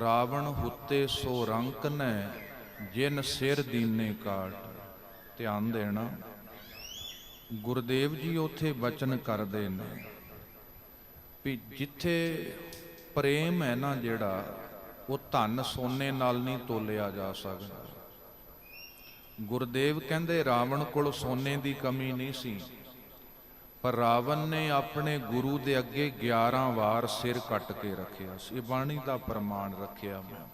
ਰਾਵਣ ਹੁੱਤੇ ਸੋ ਰੰਕ ਨੇ, ਜਿਨ ਸਿਰ ਦੀਨੇ ਕਾਟ। ਧਿਆਨ ਦੇਣਾ, ਗੁਰਦੇਵ ਜੀ ਉਥੇ ਬਚਨ ਕਰਦੇ ਨੇ। ਵੀ ਜਿੱਥੇ ਪ੍ਰੇਮ ਹੈ ਨਾ ਜਿਹੜਾ, ਉਹ ਧਨ ਸੋਨੇ ਨਾਲ ਨਹੀਂ ਤੋਲਿਆ ਜਾ ਸਕਦਾ। ਗੁਰਦੇਵ ਕਹਿੰਦੇ ਰਾਵਣ ਕੋਲ ਸੋਨੇ ਦੀ ਕਮੀ ਨਹੀਂ ਸੀ। ਪਰ ਰਾਵਣ ਨੇ ਆਪਣੇ ਗੁਰੂ ਦੇ ਅੱਗੇ 11 ਵਾਰ ਸਿਰ ਕੱਟ ਕੇ ਰੱਖਿਆ ਸੀ। ਇਹ ਬਾਣੀ ਦਾ ਪ੍ਰਮਾਣ ਰੱਖਿਆ ਮੈਂ।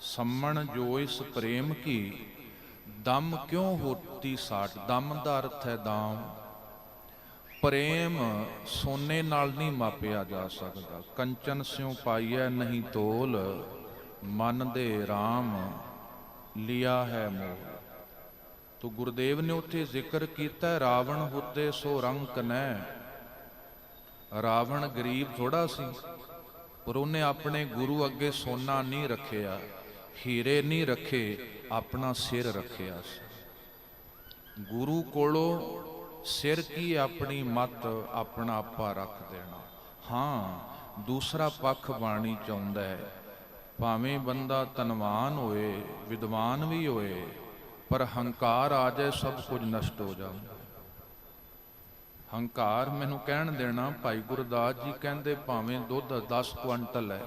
ਸੰਮਣ ਜੋ ਇਸ ਪ੍ਰੇਮ ਕੀ, ਦਮ ਕਿਉਂ ਹੋਤੀ ਸਾਟ? ਦਮ ਦਾ ਅਰਥ ਹੈ ਦਾਮ। ਪ੍ਰੇਮ ਸੋਨੇ ਨਾਲ ਨਹੀਂ ਮਾਪਿਆ ਜਾ ਸਕਦਾ। ਕੰਚਨ ਸਿਉ ਪਾਈਐ ਨਹੀਂ ਤੋਲ, ਮਨ ਦੇ RAM ਲਿਆ ਹੈ ਮੋਹ। ਤੋ ਗੁਰਦੇਵ ਨੇ ਉੱਥੇ ਜ਼ਿਕਰ ਕੀਤਾ, ਰਾਵਣ ਹੁੱਤੇ ਸੋ ਰੰਕ ਨੈ ਰਾਵਣ ਗਰੀਬ ਥੋੜਾ ਸੀ, ਪਰ ਉਹਨੇ ਆਪਣੇ ਗੁਰੂ ਅੱਗੇ ਸੋਨਾ ਨਹੀਂ ਰੱਖਿਆ, ਹੀਰੇ ਨਹੀਂ ਰੱਖੇ, ਆਪਣਾ ਸਿਰ ਰੱਖਿਆ ਸੀ। ਗੁਰੂ ਕੋਲੋਂ ਸਿਰ ਕੀ ਆਪਣੀ ਮਤ ਆਪਣਾ ਆਪਾ ਰੱਖ ਦੇਣਾ? ਹਾਂ, ਦੂਸਰਾ ਪੱਖ ਬਾਣੀ ਚਾਹੁੰਦਾ ਹੈ, ਭਾਵੇਂ ਬੰਦਾ ਤਨਵਾਨ ਹੋਏ, ਵਿਦਵਾਨ ਵੀ ਹੋਏ ਪਰ ਹੰਕਾਰ ਆ ਜਾਏ, ਸਭ ਕੁਝ ਨਸ਼ਟ ਹੋ ਜਾਂਦਾ ਹੰਕਾਰ ਮੈਨੂੰ ਕਹਿਣ ਦੇਣਾ, ਭਾਈ ਗੁਰਦਾਸ ਜੀ ਕਹਿੰਦੇ ਭਾਵੇਂ ਦੁੱਧ 10 ਕੁਇੰਟਲ ਹੈ,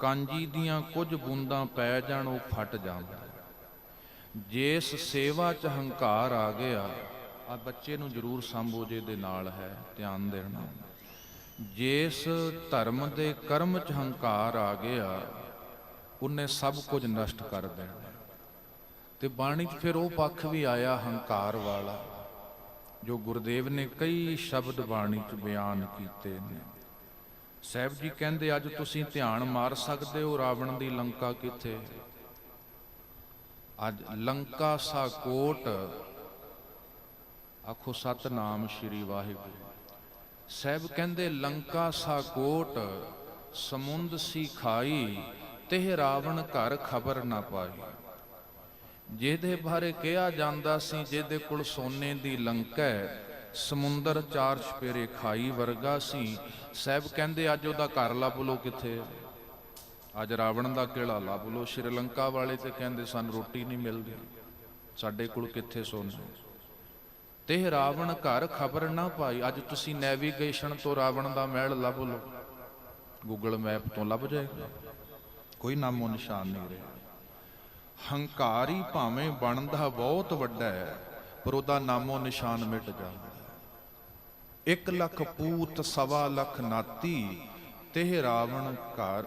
ਕਾਂਜੀ ਦੀਆਂ ਕੁਝ ਬੂੰਦਾਂ ਪੈ ਜਾਣ, ਉਹ ਫਟ ਜਾਂਦਾ ਜੇਸ ਸੇਵਾ 'ਚ ਹੰਕਾਰ ਆ ਗਿਆ, ਆ ਬੱਚੇ ਨੂੰ ਜ਼ਰੂਰ ਸੰਭੋ ਜੇ ਦੇ ਨਾਲ ਹੈ, ਧਿਆਨ ਦੇਣਾ। ਜਿਸ ਧਰਮ ਦੇ ਕਰਮ 'ਚ ਹੰਕਾਰ ਆ ਗਿਆ, ਉਹਨੇ ਸਭ ਕੁਝ ਨਸ਼ਟ ਕਰ ਦੇਣਾ। ਤੇ ਬਾਣੀ 'ਚ ਫਿਰ ਉਹ ਪੱਖ ਵੀ ਆਇਆ ਹੰਕਾਰ ਵਾਲਾ, ਜੋ ਗੁਰਦੇਵ ਨੇ ਕਈ ਸ਼ਬਦ ਬਾਣੀ 'ਚ ਬਿਆਨ ਕੀਤੇ ਨੇ। ਸਾਹਿਬ ਜੀ ਕਹਿੰਦੇ, ਅੱਜ ਤੁਸੀਂ ਧਿਆਨ ਮਾਰ ਸਕਦੇ ਹੋ ਰਾਵਣ ਦੀ ਲੰਕਾ ਕਿੱਥੇ? ਅੱਜ ਲੰਕਾ ਸਾ ਕੋਟ, ਆਖੋ ਸਤਨਾਮ ਸ਼੍ਰੀ ਵਾਹਿਗੁਰੂ। ਸਾਹਿਬ ਕਹਿੰਦੇ, ਲੰਕਾ ਸਾ ਕੋਟ, ਸਮੁੰਦ ਸੀ ਖਾਈ ਤੇ ਰਾਵਣ ਘਰ ਖਬਰ ਨਾ ਪਾਈ। ਜਿਹਦੇ ਬਾਰੇ ਕਿਹਾ ਜਾਂਦਾ ਸੀ, ਜਿਹਦੇ ਕੋਲ ਸੋਨੇ ਦੀ ਲੰਕਾ ਹੈ, ਸਮੁੰਦਰ ਚਾਰ ਛਪੇਰੇ ਖਾਈ ਵਰਗਾ ਸੀ। ਸਾਹਿਬ ਕਹਿੰਦੇ, ਅੱਜ ਉਹਦਾ ਘਰ ਲੱਭ ਲੋ ਕਿੱਥੇ? ਅੱਜ ਰਾਵਣ ਦਾ ਕਿਲਾ ਲੱਭ ਲੋ ਸ਼੍ਰੀਲੰਕਾ ਵਾਲੇ ਤੇ ਕਹਿੰਦੇ, ਸਾਨੂੰ ਰੋਟੀ ਨਹੀਂ ਮਿਲਦੀ। ਸਾਡੇ ਕੋਲ ਕਿੱਥੇ ਸੋਨਾ? ਤੇ ਰਾਵਣ ਘਰ ਖਬਰ ਨਾ ਪਾਈ। ਅੱਜ ਤੁਸੀਂ ਨੈਵੀਗੇਸ਼ਨ ਤੋਂ ਰਾਵਣ ਦਾ ਮਹਿਲ ਲੱਭ ਲਓ। ਗੂਗਲ ਮੈਪ ਤੋਂ ਲੱਭ ਜਾਏਗਾ। ਕੋਈ ਨਾਮੋ ਨਿਸ਼ਾਨ ਨਹੀਂ ਰਿਹਾ। ਹੰਕਾਰੀ ਭਾਵੇਂ ਬਣਦਾ ਬਹੁਤ ਵੱਡਾ ਹੈ, ਪਰ ਉਹਦਾ ਨਾਮੋ ਨਿਸ਼ਾਨ ਮਿਟ ਜਾਂਦਾ ਹੈ। ਇੱਕ ਲੱਖ ਪੂਤ ਸਵਾ ਲੱਖ ਨਾਤੀ, ਤੇ ਰਾਵਣ ਘਰ